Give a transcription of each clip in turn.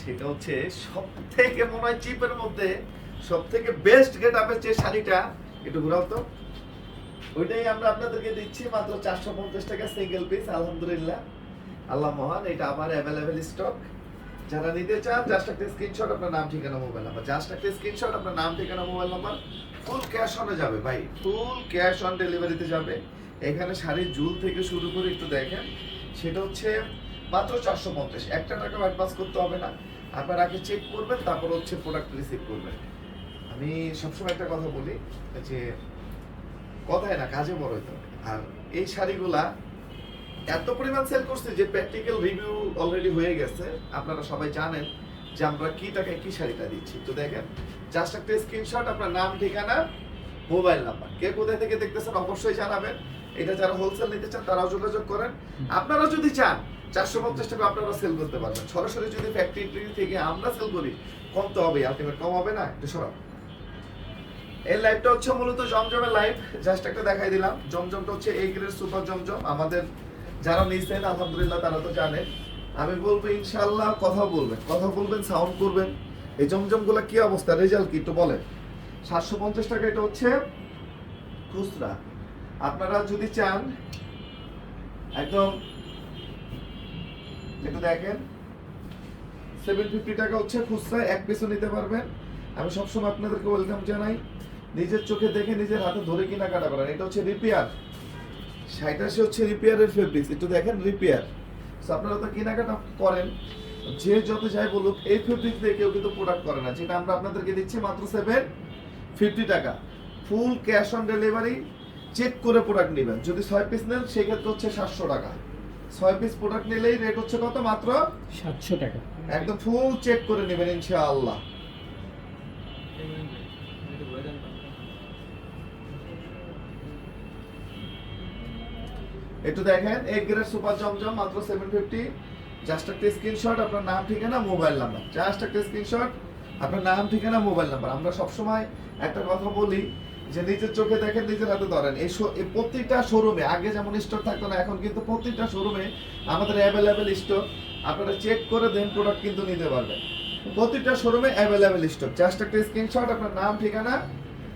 সেটা হচ্ছে সব থেকে মনে হয় চিপের মধ্যে সব থেকে বেস্ট গেট আপের যে শাড়িটা, একটু ঘুরাও তো। ওইটাই আমরা আপনাদেরকে দিচ্ছি মাত্র চারশো পঞ্চাশ টাকা সিঙ্গেল পিস আলহামদুলিল্লাহ। আল্লাহ মহান, এটা আমার অ্যাভেলেবেল স্টক যারা নিতে চান জাস্ট একটা স্ক্রিনশট আপনার নাম, ঠিকানা মোবাইল নাম্বার জাস্ট একটা স্ক্রিনশট আপনার নাম, ঠিকানা মোবাইল নাম্বার ফুল ক্যাশ অনে যাবে ভাই ফুল ক্যাশ অন ডেলিভারিতে যাবে। এখানে শাড়ির ঝুল থেকে শুরু করে একটু দেখেন। সেটা হচ্ছে মাত্র চারশো পঞ্চাশ। একটা টাকা অ্যাডভান্স করতে হবে না। আপনার আগে চেক করবেন, তারপর হচ্ছে প্রোডাক্ট রিসিভ করবেন। আমি সবসময় একটা কথা বলি, যে কথায় না, কাজে বড় হইতে হবে আর এই শাড়িগুলা এত পরিমাণ সেল করছে যে প্র্যাকটিক্যাল রিভিউ অলরেডি হয়ে গেছে। আপনারা সবাই জানেন যে আমরা কি টাকায় কি শাড়িটা দিচ্ছি। তো দেখেন জাস্ট একটা স্ক্রিনশট আপনার নাম, ঠিকানা মোবাইল নাম্বার। কে কোথায় থেকে দেখতেছেন অবশ্যই জানাবেন। এটা যারা হোলসেল নিতে চান তারাও যোগাযোগ করেন। আপনারা যদি চান চারশো পঞ্চাশ টাকা আপনারা সেল করতে পারবেন। সরাসরি যদি ফ্যাক্টরি থেকে আমরা সেল করি কম তো হবে আলটিমেট কম হবে না? একটু সরাব এই লাইভটা হচ্ছে মূলত জমজমের লাইভ জাস্ট একটা দেখাই দিলাম। জমজমটা হচ্ছে এই গ্রেড সুপার জমজম। আমাদের যারা নিয়েছেন আলহামদুলিল্লাহ তারা তো জানে আমি বলব ইনশাল্লাহ কথা বলবেন। কথা বলবেন সাউন্ড করবেন। এই জমজমগুলো কি অবস্থা? রেজাল্ট কি? একটু বলেন। সাতশো পঞ্চাশ টাকা, এটা হচ্ছে খুচরা। আপনারা যদি চান, একদম একটু দেখেন সেভেন ফিফটি টাকা হচ্ছে খুচরা, এক পিসও নিতে পারবেন। আমি সবসময় আপনাদেরকে ওয়েলকাম জানাই। নিজের চোখে দেখে নিজের হাতে ধরে কেনাকাটা করেন। এটা হচ্ছে রিপেয়ার শাড়িটা সে হচ্ছে রিপেয়ারের ফেব্রিক্স একটু দেখেন রিপেয়ার আপনারা তো কেনাকাটা করেন। যে যত যাই বলুক, এই ফেব্রিক দিয়ে কেউ কিন্তু প্রোডাক্ট করে না। যেটা আমরা আপনাদেরকে দিচ্ছি মাত্র সেভেন ফিফটি টাকা। Full cash on delivery check করে প্রোডাক্ট নেবেন। যদি ছয় পিস নেন সেক্ষেত্রে হচ্ছে সাতশো টাকা। ছয় পিস প্রোডাক্ট নিলেই রেট হচ্ছে কত? মাত্র সাতশো টাকা। একদম ফুল চেক করে নেবেন ইনশাআল্লাহ। একটু দেখেন এক গ্রেড সুপার জমজম মাত্র সেভেন ফিফটি জাস্ট একটা স্ক্রিনশট আপনার নাম ঠিকানা মোবাইল নাম্বার জাস্ট একটা স্ক্রিনশট আপনার নাম, ঠিকানা, মোবাইল নাম্বার। আমরা সবসময় একটা কথা বলি যে নিজের চোখে দেখেন, নিজের হাতে ধরেন। এই প্রত্যেকটা শোরুমে আগে যেমন স্টক থাকতো না, এখন কিন্তু প্রত্যেকটা শোরুমে আমাদের অ্যাভেলেবেল স্টক আপনারা চেক করে দেন প্রোডাক্ট কিন্তু নিতে পারবেন। প্রত্যেকটা শোরুমে অ্যাভেলেবেল স্টক জাস্ট একটা স্ক্রিনশট আপনার নাম, ঠিকানা,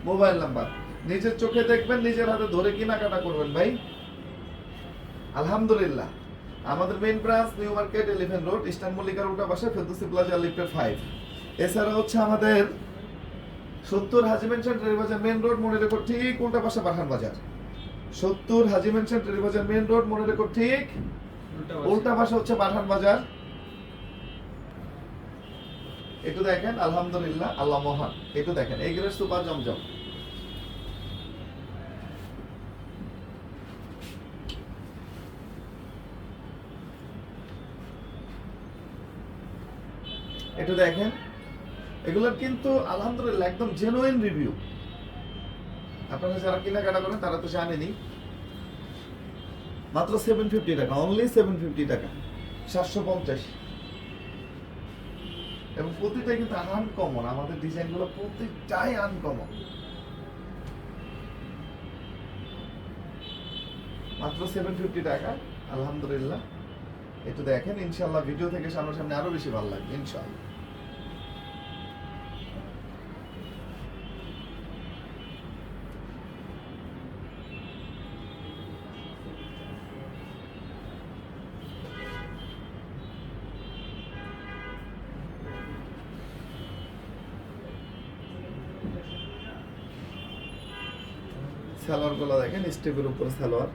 মোবাইল নাম্বার। নিজের চোখে দেখবেন, নিজের হাতে ধরে কেনাকাটা করবেন, ভাই। আলহামদুলিল্লাহ। আমাদের main branch New Market eleven road eastern মল্লিকার উল্টা পাশে ফেরদৌসি প্লাজা লিফটের ফাইভ এছাড়া হচ্ছে আমাদের সত্তর হাজি মেনশন বাজার মেন রোড মনে রেখো ঠিক উল্টা পাশে? পাঠান বাজার। সত্তর হাজি মেনশন বাজার মেন রোড মনে রেখো ঠিক উল্টা পাশে। হচ্ছে পাঠান বাজার? একটু দেখেন আলহামদুলিল্লাহ আল্লাহ মহান। একটু দেখেন এই গ্রেড সুপার জমজম। একটু দেখেন এগুলোর কিন্তু আলহামদুলিল্লাহ একদম জেনুইন রিভিউ আপনারা যারা কেনাকাটা করেন, তারা তো জানেনই। মাত্র সেভেন ফিফটি টাকা অনলি সেভেন ফিফটি টাকা, সাতশো পঞ্চাশ। এবং প্রতিটাই কিন্তু আনকমন আমাদের ডিজাইনগুলো প্রতিটাই আনকমন মাত্র সেভেন ফিফটি টাকা, আলহামদুলিল্লাহ। একটু দেখেন ইনশাল্লাহ ভিডিও থেকে সামনাসামনি আরও বেশি ভালো লাগবে ইনশাল্লাহ সালোয়ারগুলো দেখেন, স্টেপের উপর সালোয়ার।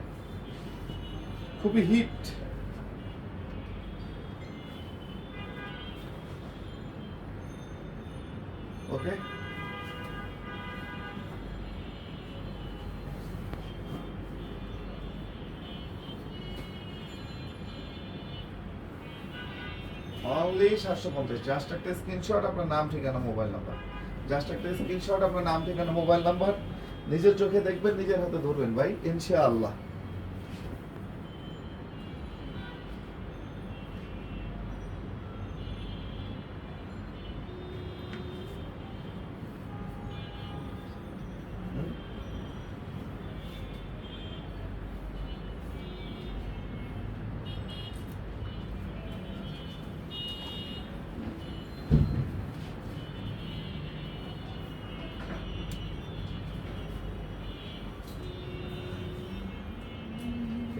খুবই হিট। ওকে। অনলি সাতশো পঞ্চাশ। জাস্ট একটা স্ক্রিনশট আপনার নাম, ঠিকানা মোবাইল নাম্বার জাস্ট একটা স্ক্রিনশট আপনার নাম, ঠিকানা মোবাইল নাম্বার নিজের চোখে দেখবেন নিজের হাতে ধরবেন। ভাই ইনশাআল্লাহ।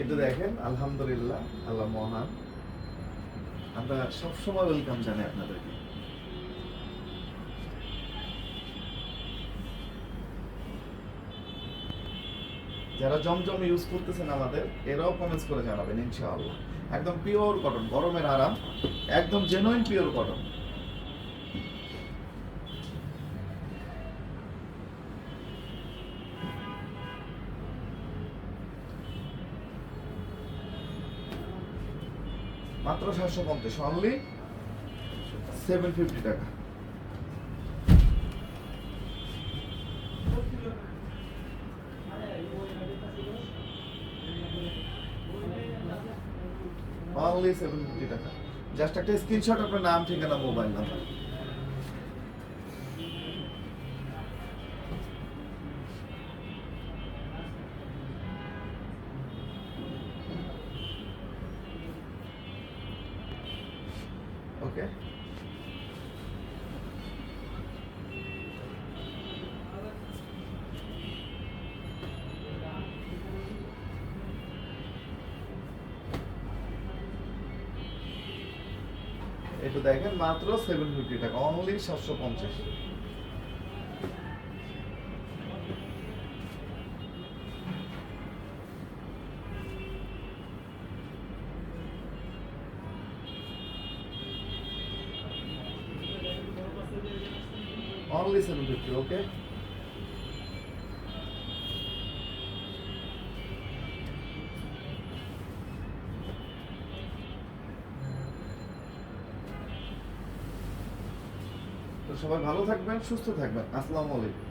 একটু দেখেন, আলহামদুলিল্লাহ, আল্লাহ মহান। আমরা সবসময় ওয়েলকাম জানাই আপনাদেরকে। যারা জমজম ইউজ করতেছেন আমাদের, এরাও কমেন্টস করে জানাবেন, ইনশাআল্লাহ। একদম পিওর কটন গরমের আরাম, একদম জেনুইন পিওর কটন মাত্র সাতশো পঞ্চাশ অনলি সেভেন ফিফটি টাকা। অনলি সেভেন ফিফটি টাকা। জাস্ট একটা স্ক্রিনশট আপনার নাম, ঠিকানা মোবাইল নাম্বার ওকে এটা দেখেন মাত্র সেভেন ফিফটি টাকা অনলি সাতশো পঞ্চাশ। সেভেন ফিফটি ওকে তো সবাই ভালো থাকবেন সুস্থ থাকবেন। আসসালামু আলাইকুম।